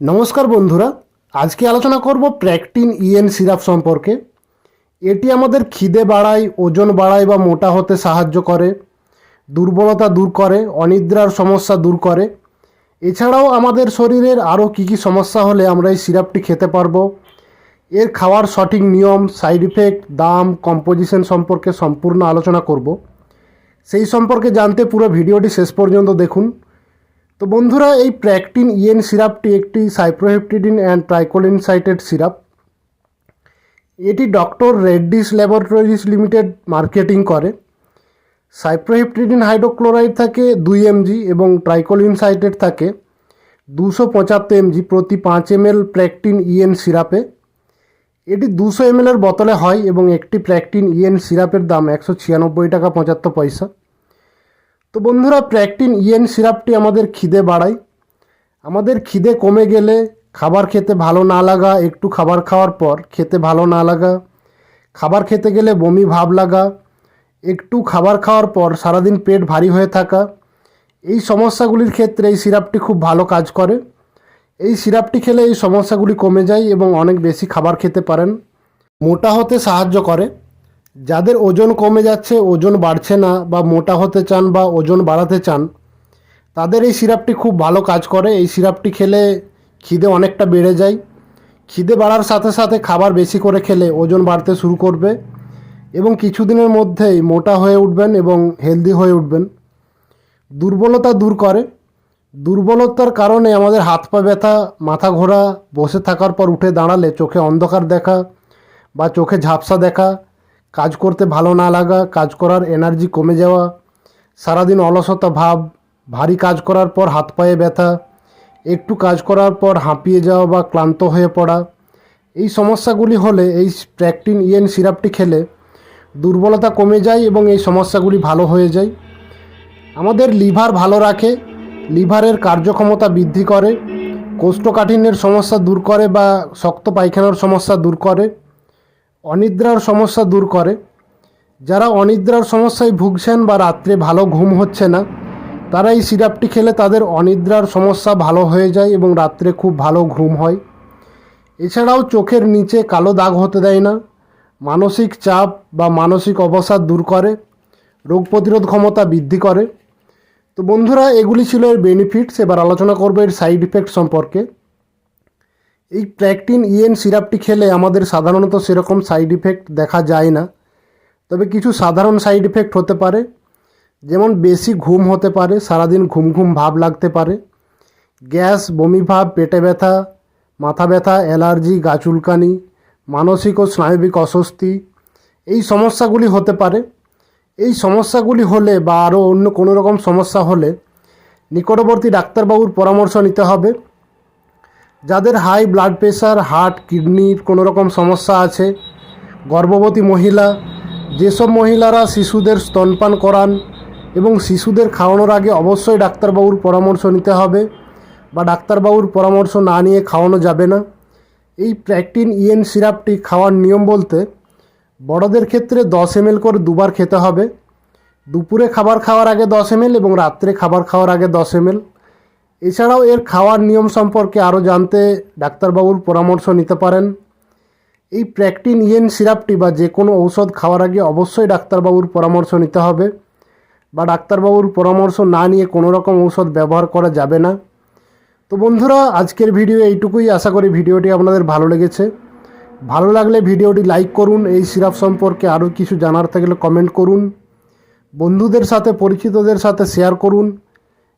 নমস্কার বন্ধুরা, আজকে আলোচনা করব প্র্যাকটিন ইএন সিরাপ সম্পর্কে। এটি আমাদের খিদে বাড়ায়, ওজন বাড়ায় বা মোটা হতে সাহায্য করে, দুর্বলতা দূর করে, অনিদ্রার সমস্যা দূর করে। এছাড়াও আমাদের শরীরের আরও কী কী সমস্যা হলে আমরা এই সিরাপটি খেতে পারব। এর খাওয়ার সঠিক নিয়ম, সাইড ইফেক্ট, দাম, কম্পোজিশন সম্পর্কে সম্পূর্ণ আলোচনা করব। সেই সম্পর্কে জানতে পুরো ভিডিওটি শেষ পর্যন্ত দেখুন। তো বন্ধুরা, এই প্র্যাকটিন ইএন সিরাপটি একটি cyproheptadine and tricholine citrate syrup. এটি doctor Reddy's laboratories limited marketing করে। সাইপ্রোহেপটিডিন হাইড্রোক্লোরাইড থাকে দুই এমজি এবং ট্রাইকোলিনসাইটেড থাকে দুশো পঁচাত্তর এমজি প্রতি পাঁচ এমএল প্র্যাকটিন ইএন সিরাপে। এটি দুশো এমএলের বোতলে হয় এবং একটি প্র্যাকটিন ইএন সিরাপের দাম একশো ছিয়ানব্বই টাকা পঁচাত্তর পয়সা। তো বন্ধুরা, প্র্যাকটিন, ইএন সিরাপটি আমাদের খিদে বাড়ায়। আমাদের খিদে কমে গেলে খাবার খেতে ভালো না লাগা, একটু খাবার খাওয়ার পর খেতে ভালো না লাগা, খাবার খেতে গেলে বমি ভাব লাগা, একটু খাবার খাওয়ার পর সারাদিন পেট ভারী হয়ে থাকা, এই সমস্যাগুলির ক্ষেত্রে এই সিরাপটি খুব ভালো কাজ করে। এই সিরাপটি খেলে এই সমস্যাগুলি কমে যায় এবং অনেক বেশি খাবার খেতে পারেন। মোটা হতে সাহায্য করে। যাদের ওজন কমে যাচ্ছে, ওজন বাড়ছে না বা মোটা হতে চান বা ওজন বাড়াতে চান, তাদের এই সিরাপটি খুব ভালো কাজ করে। এই সিরাপটি খেলে খিদে অনেকটা বেড়ে যায়। খিদে বাড়ার সাথে সাথে খাবার বেশি করে খেলে ওজন বাড়তে শুরু করবে এবং কিছুদিনের মধ্যেই মোটা হয়ে উঠবেন এবং হেলদি হয়ে উঠবেন। দুর্বলতা দূর করে। দুর্বলতার কারণে আমাদের হাত পা ব্যথা, মাথা ঘোরা, বসে থাকার পর উঠে দাঁড়ালে চোখে অন্ধকার দেখা বা চোখে ঝাপসা দেখা কাজ করতে ভালো না লাগা, কাজ করার এনার্জি কমে যাওয়া, সারাদিন অলসতা ভাব, ভারী কাজ করার পর হাত পায়ে ব্যথা, একটু কাজ করার পর হাঁপিয়ে যাওয়া বা ক্লান্ত হয়ে পড়া, এই সমস্যাগুলি হলে এই প্র্যাকটিন ইএন সিরাপটি খেলে দুর্বলতা কমে যায় এবং এই সমস্যাগুলি ভালো হয়ে যায়। আমাদের লিভার ভালো রাখে, লিভারের কার্যক্ষমতা বৃদ্ধি করে, কোষ্ঠকাঠিন্যের সমস্যা দূর করে বা শক্ত পায়খানার সমস্যা দূর করে। অনিদ্রার সমস্যা দূর করে। যারা অনিদ্রার সমস্যায় ভুগছেন বা রাত্রে ভালো ঘুম হচ্ছে না তারা এই সিরাপটি খেলে তাদের অনিদ্রার সমস্যা ভালো হয়ে যায় এবং রাত্রে খুব ভালো ঘুম হয়। এছাড়াও চোখের নিচে কালো দাগ হতে দেয় না, মানসিক চাপ বা মানসিক অবসাদ দূর করে, রোগ প্রতিরোধ ক্ষমতা বৃদ্ধি করে। তো বন্ধুরা, এগুলি ছিল এর বেনিফিটস এবার আলোচনা করব এর সাইড ইফেক্ট সম্পর্কে। এই প্র্যাকটিন ইএন সিরাপটি খেলে আমাদের সাধারণত সেরকম সাইড ইফেক্ট দেখা যায় না। তবে কিছু সাধারণ সাইড ইফেক্ট হতে পারে, যেমন বেশি ঘুম হতে পারে, সারাদিন ঘুম ঘুম ভাব লাগতে পারে, গ্যাস, বমি ভাব, পেটে ব্যথা, মাথা ব্যথা, অ্যালার্জি, গা চুলকানি, মানসিক ও স্নায়বিক অস্বস্তি, এই সমস্যাগুলি হতে পারে। এই সমস্যাগুলি হলে বা আরও অন্য কোনো রকম সমস্যা হলে নিকটবর্তী ডাক্তারবাবুর পরামর্শ নিতে হবে। যাদের হাই ব্লাড প্রেশার হার্ট কিডনির কোনো রকম সমস্যা আছে, গর্ভবতী মহিলা, যেসব মহিলারা শিশুদের স্তনপান করান এবং শিশুদের খাওয়ানোর আগে অবশ্যই ডাক্তারবাবুর পরামর্শ নিতে হবে বা ডাক্তারবাবুর পরামর্শ না নিয়ে খাওয়ানো যাবে না। এই প্র্যাকটিন ইএন সিরাপটি খাওয়ার নিয়ম বলতে বড়দের ক্ষেত্রে দশ এমএল করে দুবার খেতে হবে। দুপুরে খাবার খাওয়ার আগে দশ এমএল এবং রাত্রে খাবার খাওয়ার আগে দশ এমএল এছাড়াও এর খাওয়ার নিয়ম সম্পর্কে আরও জানতে ডাক্তারবাবুর পরামর্শ নিতে পারেন। এই প্র্যাকটিন ইয়েন সিরাপটি বা যে কোনো ঔষধ খাওয়ার আগে অবশ্যই ডাক্তারবাবুর পরামর্শ নিতে হবে বা ডাক্তারবাবুর পরামর্শ না নিয়ে কোনো রকম ঔষধ ব্যবহার করা যাবে না। তো বন্ধুরা, আজকের ভিডিও এইটুকুই। আশা করি ভিডিওটি আপনাদের ভালো লেগেছে। ভালো লাগলে ভিডিওটি লাইক করুন, এই সিরাপ সম্পর্কে আরও কিছু জানার থাকলে কমেন্ট করুন। বন্ধুদের সাথে, পরিচিতদের সাথে শেয়ার করুন।